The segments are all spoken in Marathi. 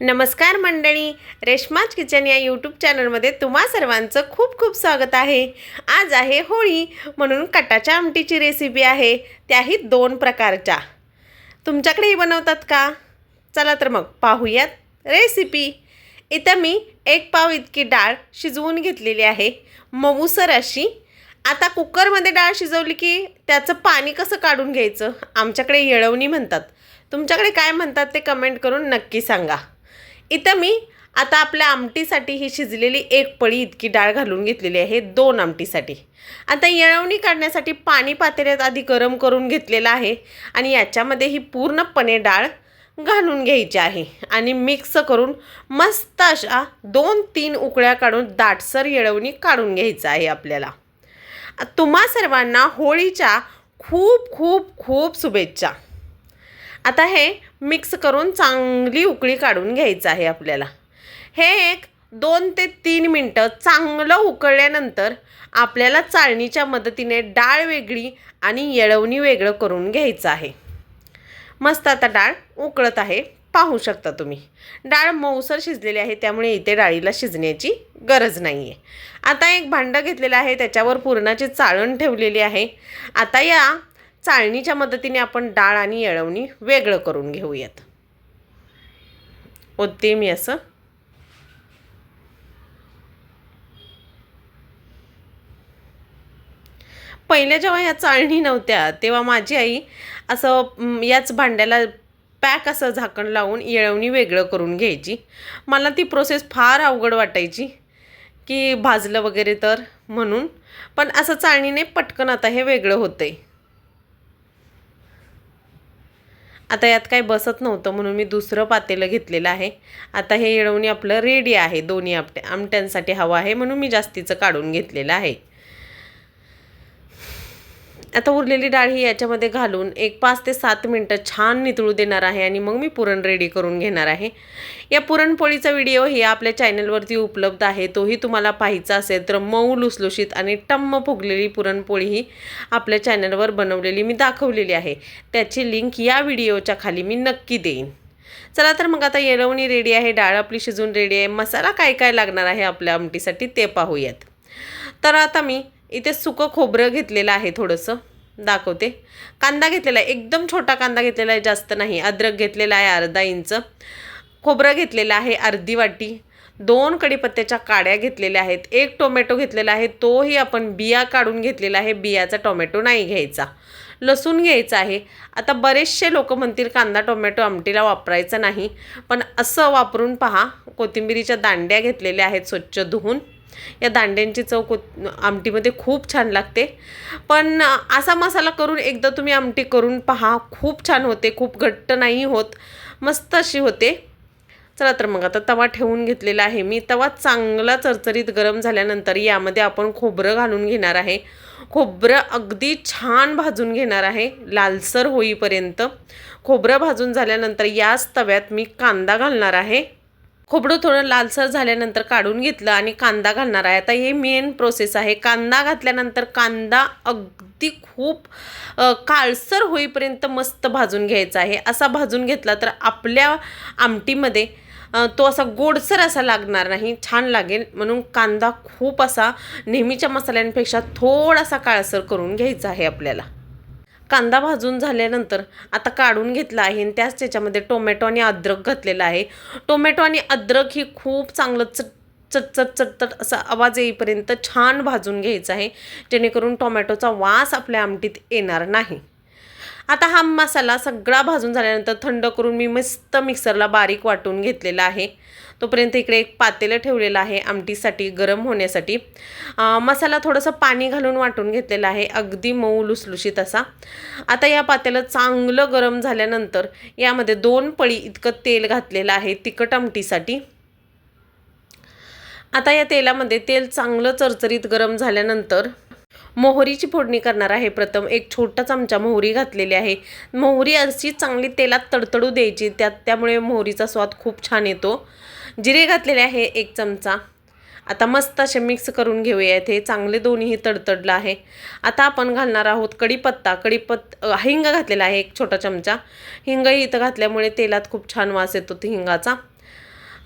नमस्कार मंडळी रेश्माज किचन या यूट्यूब चॅनलमध्ये तुम्हा सर्वांचं खूप खूप स्वागत आहे. आज आहे होळी म्हणून कटाच्या आमटीची रेसिपी आहे त्याही दोन प्रकारच्या. तुमच्याकडेही बनवतात का? चला तर मग पाहूयात रेसिपी इथं मी एक पाव इतकी डाळ शिजवून घेतलेली आहे मऊसर अशी. आता कुकरमध्ये डाळ शिजवली की त्याचं पाणी कसं काढून घ्यायचं? आमच्याकडे येळवणी म्हणतात. तुमच्याकडे काय म्हणतात ते कमेंट करून नक्की सांगा. इथं मी आता आपल्या आमटीसाठी ही शिजलेली एक पळी इतकी डाळ घालून घेतलेली आहे दोन आमटीसाठी. आता येळवणी काढण्यासाठी पाणी पातेल्यात आधी गरम करून घेतलेलं आहे आणि याच्यामध्ये ही पूर्णपणे डाळ घालून घ्यायची आहे आणि मिक्स करून मस्त अशा दोन तीन उकळ्या काढून दाटसर येळवणी काढून घ्यायचं आहे आपल्याला. तुम्हा सर्वांना होळीच्या खूप खूप खूप शुभेच्छा. आता हे मिक्स करून चांगली उकळी काढून घ्यायचं आहे आपल्याला. हे एक दोन ते तीन मिनटं चांगलं उकळल्यानंतर आपल्याला चाळणीच्या मदतीने डाळ वेगळी आणि येळवणी वेगळं करून घ्यायचं आहे. मस्त आता डाळ उकळत आहे. पाहू शकता तुम्ही. डाळ मऊसर शिजलेली आहे त्यामुळे इथे डाळीला शिजण्याची गरज नाही आहे आता एक भांडं घेतलेलं आहे त्याच्यावर पुरणाची चाळण ठेवलेली आहे. आता या चाळणीच्या मदतीने आपण डाळ आणि येळवणी वेगळं करून घेऊयात. ओतते मी असं. पहिल्या जेव्हा ह्या चाळणी नव्हत्या तेव्हा माझी आई असं याच भांड्याला पॅक असं झाकण लावून येळवणी वेगळं करून घ्यायची. मला ती प्रोसेस फार अवघड वाटायची की भाजलं वगैरे तर म्हणून. पण असं चाळणीने पटकन आता हे वेगळं होतं आहे आता यात काही बसत नव्हतं म्हणून मी दुसरं पातेलं घेतलेलं आहे. आता हे येळवणी आपलं रेडी आहे दोन्ही आमट्या आमट्यांसाठी हवं आहे म्हणून मी जास्तीचं काढून घेतलेलं आहे. आता उरलेली डाळ ही याच्यामध्ये घालून एक पाच ते सात मिनटं छान नितळू देणार आहे आणि मग मी पुरण रेडी करून घेणार आहे. या पुरणपोळीचा व्हिडिओ ही आपल्या चॅनलवरती उपलब्ध आहे. तोही तुम्हाला पाहायचा असेल तर मऊ लुसलुशीत आणि टम्म फुगलेली पुरणपोळी ही आपल्या चॅनलवर बनवलेली मी दाखवलेली आहे. त्याची लिंक या व्हिडिओच्या खाली मी नक्की देईन. चला तर मग आता येलवणी रेडी आहे डाळ आपली शिजून रेडी आहे. मसाला काय काय लागणार आहे आपल्या आमटीसाठी ते पाहूयात. तर आता मी इथे सुकं खोबरं घेतलेलं आहे थोडंसं. दाखवते. कांदा घेतलेला आहे. एकदम छोटा कांदा घेतलेला आहे. जास्त नाही. अद्रक घेतलेला आहे अर्धा इंच. खोबरं घेतलेलं आहे अर्धी वाटी. दोन कडीपत्त्याच्या काड्या घेतलेल्या आहेत. एक टोमॅटो घेतलेला आहे. तोही आपण बिया काढून घेतलेला आहे. बियाचा टोमॅटो नाही घ्यायचा. लसूण घ्यायचा आहे. आता बरेचसे लोक म्हणतील कांदा टोमॅटो आमटीला वापरायचा नाही. पण असं वापरून पहा. कोथिंबिरीच्या दांड्या घेतलेल्या आहेत स्वच्छ धुवून. या दांड्यांची चव को आमटीमध्ये खूप छान लागते. पण असा मसाला करून एकदा तुम्ही आमटी करून पहा. खूप छान होते खूप घट्ट नाही होत मस्त अशी होते. चला तर मग आता तवा ठेवून घेतलेला आहे मी. तवा चांगला चरचरीत गरम झाल्यानंतर यामध्ये आपण खोबरं घालून घेणार आहे. खोबरं अगदी छान भाजून घेणार आहे लालसर होईपर्यंत. खोबरं भाजून झाल्यानंतर याच तव्यात मी कांदा घालणार आहे. खोबडं थोडं लालसर झाल्यानंतर काढून घेतलं आणि कांदा घालणार आहे. आता हे मेन प्रोसेस आहे. कांदा घातल्यानंतर कांदा अगदी खूप काळसर होईपर्यंत मस्त भाजून घ्यायचा आहे. असा भाजून घेतला तर आपल्या आमटीमध्ये तो असा गोडसर असा लागणार नाही. छान लागेल. म्हणून कांदा खूप असा नेहमीच्या मसाल्यांपेक्षा थोडासा काळसर करून घ्यायचा आहे आपल्याला. कांदा भाजून झाल्यानंतर आता काढून घेतला आहे आणि त्याच त्याच्यामध्ये टोमॅटो आणि अद्रक घातलेला आहे. टोमॅटो आणि अद्रक ही खूप चांगलं चट चटचट चटचट असा आवाज येईपर्यंत छान भाजून घ्यायचा आहे. जेणेकरून टोमॅटोचा वास आपल्या आमटीत येणार नाही. आता हा मसाला सगळा भाजून झाल्यानंतर थंड करून मी मस्त मिक्सरला बारीक वाटून घेतलेला आहे. तोपर्यंत इकडे एक पातेलं ठेवलेलं आहे आमटीसाठी गरम होण्यासाठी. मसाला थोडंसं पाणी घालून वाटून घेतलेला आहे अगदी मऊ लुसलुशीत असा. आता या पातेलं चांगलं गरम झाल्यानंतर यामध्ये दोन पळी इतकं तेल घातलेलं आहे तिखट आमटीसाठी. आता या तेलामध्ये तेल चांगलं चरचरीत गरम झाल्यानंतर मोहरीची फोडणी करणार आहे. प्रथम एक छोटा चमचा मोहरी घातलेली आहे. मोहरी अशी चांगली तेलात तडतडू द्यायची. त्यात त्यामुळे मोहरीचा स्वाद खूप छान येतो. जिरे घातलेले आहे एक चमचा. आता मस्त असे मिक्स करून घेऊयात. हे चांगले दोन्हीही तडतडलं आहे. आता आपण घालणार आहोत कढीपत्ता. कढीपत्त हिंग घातलेला आहे एक छोटा चमचा. हिंगही इथं घातल्यामुळे तेलात खूप छान वास येतो हिंगाचा.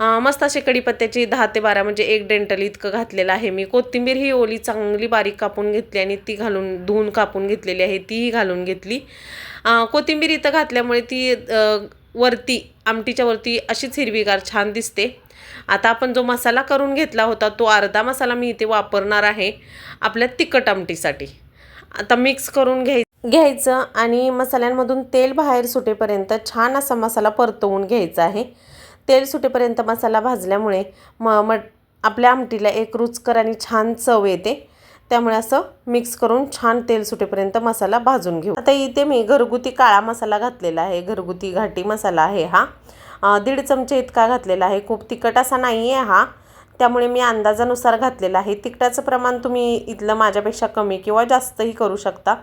मस्त असे कढीपत्त्याची दहा ते बारा म्हणजे एक डेंटल इतकं घातलेलं आहे मी. कोथिंबीर ही ओली चांगली बारीक कापून घेतली आणि ती घालून धुवून कापून घेतलेली आहे. तीही घालून घेतली. कोथिंबीर इथं घातल्यामुळे ती वरती आमटीच्या वरती अशीच हिरवीगार छान दिसते. आता आपण जो मसाला करून घेतला होता तो अर्धा मसाला मी इथे वापरणार आहे आपल्या तिखट आमटीसाठी. आता मिक्स करून घ्याय घ्यायचं आणि मसाल्यांमधून तेल बाहेर सुटेपर्यंत छान असा मसाला परतवून घ्यायचा आहे. तेल सुटेपर्यंत मसाला भाजल्यामुळे म मट आपल्या आमटीला एक रुचकर आणि छान चव येते. त्यामुळे असं मिक्स करून छान तेल सुटेपर्यंत मसाला भाजून घेऊ. आता इथे मी घरगुती काळा मसाला घातलेला आहे. घरगुती घाटी मसाला आहे हा. दीड चमचे इतका घातलेला आहे. खूप तिखट असा नाही आहे हा. त्यामुळे मी अंदाजानुसार घातलेला आहे. तिखटाचं प्रमाण तुम्ही इथलं माझ्यापेक्षा कमी किंवा जास्तही करू शकता.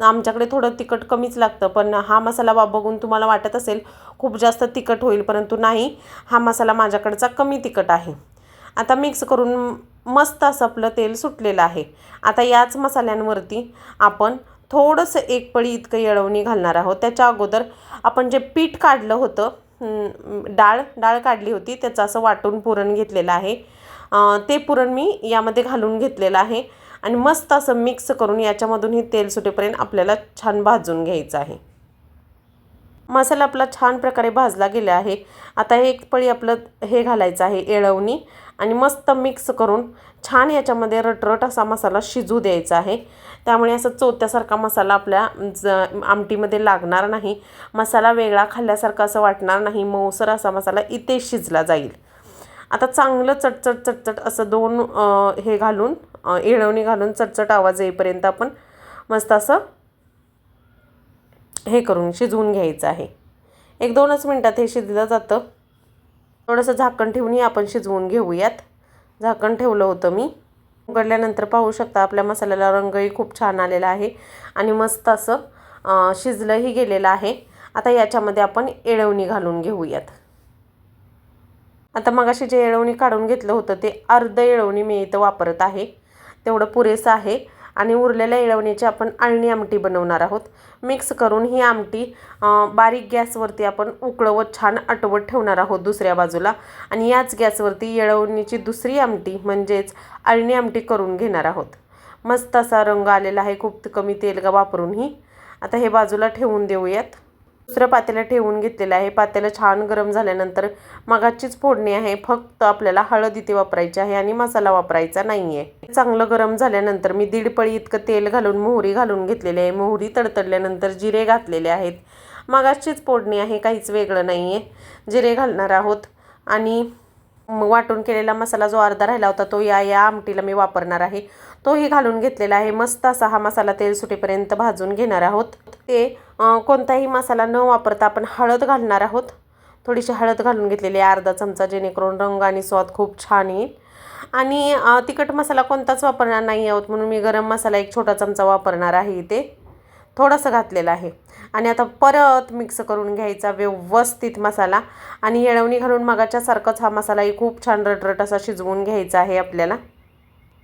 आमच्याकडे थोडं तिखट कमीच लागतं पण हा मसाला बा बघून तुम्हाला वाटत असेल खूप जास्त तिखट होईल परंतु नाही. हा मसाला माझ्याकडचा कमी तिखट आहे. आता मिक्स करून मस्त असं आपलं तेल सुटलेलं आहे. आता याच मसाल्यांवरती आपण थोडंसं एक पळी इतकं येळवणी घालणार आहोत. त्याच्या अगोदर आपण जे पीठ काढलं होतं डाळ डाळ काढली होती त्याचं असं वाटून पुरण घेतलेलं आहे. ते पुरण मी यामध्ये घालून घेतलेलं आहे. आणि मस्त असं मिक्स करून याच्यामधून हे तेल सुटेपर्यंत आपल्याला छान भाजून घ्यायचं आहे. मसाला आपला छान प्रकारे भाजला गेला आहे. आता हे एक पळी आपलं हे घालायचं आहे येळवणी. आणि मस्त मिक्स करून छान याच्यामध्ये रटरट असा मसाला शिजू द्यायचा आहे. त्यामुळे असं चोत्यासारखा मसाला आपल्या ज आमटीमध्ये लागणार नाही. मसाला वेगळा खाल्ल्यासारखा असं वाटणार नाही. मऊसर असा मसाला इथे शिजला जाईल. आता चांगलं चटचट चटचट असं दोन हे घालून येळवणी घालून चटचट आवाज येईपर्यंत आपण मस्त असं हे करून शिजवून घ्यायचं आहे. एक दोनच मिनटात हे शिजलं जातं. थोडंसं झाकण ठेवूनही आपण शिजवून घेऊयात. झाकण ठेवलं होतं मी. उघडल्यानंतर पाहू शकता आपल्या मसाल्याला रंगही खूप छान आलेला आहे आणि मस्त असं शिजलंही गेलेलं आहे. आता याच्यामध्ये आपण येळवणी घालून घेऊयात. आता मगाशी जे येळवणी काढून घेतलं होतं ते अर्ध येळवणी मी इथं वापरत आहे. तेवढं पुरेसं आहे. आणि उरलेल्या येळवणीची आपण अळणी आमटी बनवणार आहोत. मिक्स करून ही आमटी बारीक गॅसवरती आपण उकळवत छान आटवत ठेवणार आहोत दुसऱ्या बाजूला. आणि याच गॅसवरती येळवणीची दुसरी आमटी म्हणजेच अळणी आमटी करून घेणार आहोत. मस्त असा रंग आलेला आहे खूप कमी तेल गा वापरूनही. आता हे बाजूला ठेवून देऊयात. दुसरं पातेलं ठेवून घेतलेलं आहे. पातेलं छान गरम झाल्यानंतर मगाचीच फोडणी आहे. फक्त आपल्याला हळद इथे वापरायची आहे आणि मसाला वापरायचा नाही आहे चांगलं गरम झाल्यानंतर मी दीड पळी इतकं तेल घालून मोहरी घालून घेतलेली आहे. मोहरी तडतडल्यानंतर जिरे घातलेले आहेत. मगाचीच फोडणी आहे. काहीच वेगळं नाही आहे जिरे घालणार आहोत. आणि वाटून केलेला मसाला जो अर्धा राहिला होता तो या या आमटीला मी वापरणार आहे. तोही घालून घेतलेला आहे. मस्त असा हा मसाला तेल सुटेपर्यंत भाजून घेणार आहोत. ते कोणताही मसाला न वापरता आपण हळद घालणार आहोत. थोडीशी हळद घालून घेतलेली आहे अर्धा चमचा जेणेकरून रंग आणि स्वाद खूप छान येईल. आणि तिखट मसाला कोणताच वापरणार नाही आहोत म्हणून मी गरम मसाला एक छोटा चमचा वापरणार आहे इथे. थोडंसं घातलेलं आहे. आणि आता परत मिक्स करून घ्यायचा व्यवस्थित मसाला. आणि येळवणी घालून मगाच्यासारखंच हा मसालाही खूप छान रटरट असा शिजवून घ्यायचा आहे आपल्याला.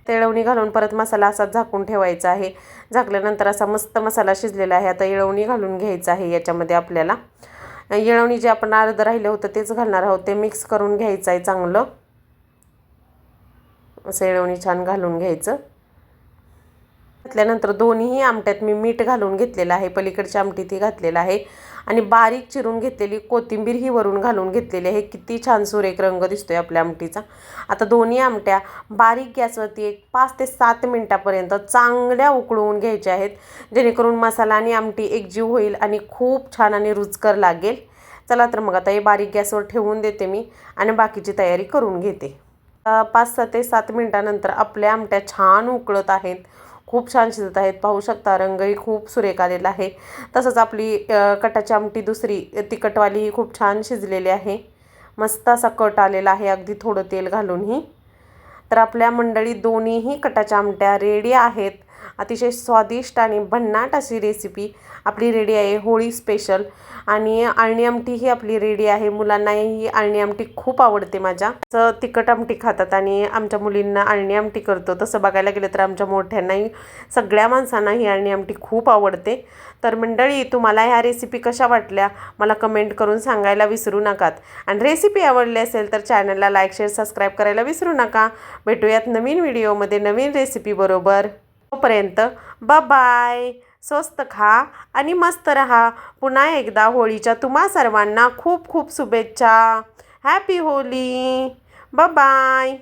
येळवणी घालून परत मसाला असाच झाकून ठेवायचा आहे. झाकल्यानंतर असा मस्त मसाला शिजलेला आहे. आता येळवणी घालून घ्यायचं आहे याच्यामध्ये आपल्याला. येळवणी जे आपण अर्धं राहिलं होतं तेच घालणार आहोत. ते मिक्स करून घ्यायचं आहे चांगलं. असं येळवणी छान घालून घ्यायचं. घातल्यानंतर दोन्हीही आमट्यात मी मीठ घालून घेतलेलं आहे. पलीकडच्या आमटीतही घातलेलं आहे. आणि बारीक चिरून घेतलेली कोथिंबीर ही वरून घालून घेतलेली आहे. किती छान सुरेख रंग दिसतोय आपल्या आमटीचा. आता दोन्ही आमट्या बारीक गॅसवरती एक पाच ते सात मिनटापर्यंत चांगल्या उकळवून घ्यायच्या आहेत. जेणेकरून मसाला आणि आमटी एकजीव होईल आणि खूप छान आणि रुचकर लागेल. चला तर मग आता हे बारीक गॅसवर ठेवून देते मी आणि बाकीची तयारी करून घेते. पाच सहा ते सात मिनटानंतर आपल्या आमट्या छान उकळत आहेत. खूप छान शिजत आहेत. पाहू शकता रंगही खूप सुरेख आलेला आहे. तसंच आपली कटाची आमटी दुसरी अ, तिखटवाली ही खूप छान शिजलेली आहे. मस्त असा कट आलेला आहे अगदी थोडं तेल घालूनही. तर आपल्या मंडळी दोन्हीही कटाच्या आमट्या रेडी आहेत. अतिशय स्वादिष्ट आणि भन्नाट अशी रेसिपी आपली रेडी आहे. होळी स्पेशल आणि आळणी आमटी ही आपली रेडी आहे. मुलांना ही आळणी आमटी खूप आवडते माझ्या. तर तिखट आमटी खातात आणि आमच्या मुलींना आळणी आमटी करतो. तसं बघायला गेलं तर आमच्या मोठ्यांनाही सगळ्या माणसांना ही आळणी आमटी खूप आवडते. तर मंडळी तुम्हाला ह्या रेसिपी कशा वाटल्या? मला कमेंट करून सांगायला विसरू नकात. आणि रेसिपी आवडली असेल तर चॅनलला लाईक शेअर सबस्क्राईब करायला विसरू नका. भेटूयात नवीन व्हिडिओमध्ये नवीन रेसिपी बरोबर तोपर्यंत बाय स्वस्त खा आणि मस्त रहा. पुन्हा एकदा होळीच्या तुम्हा सर्वांना खूप खूप शुभेच्छा. Happy Holy bye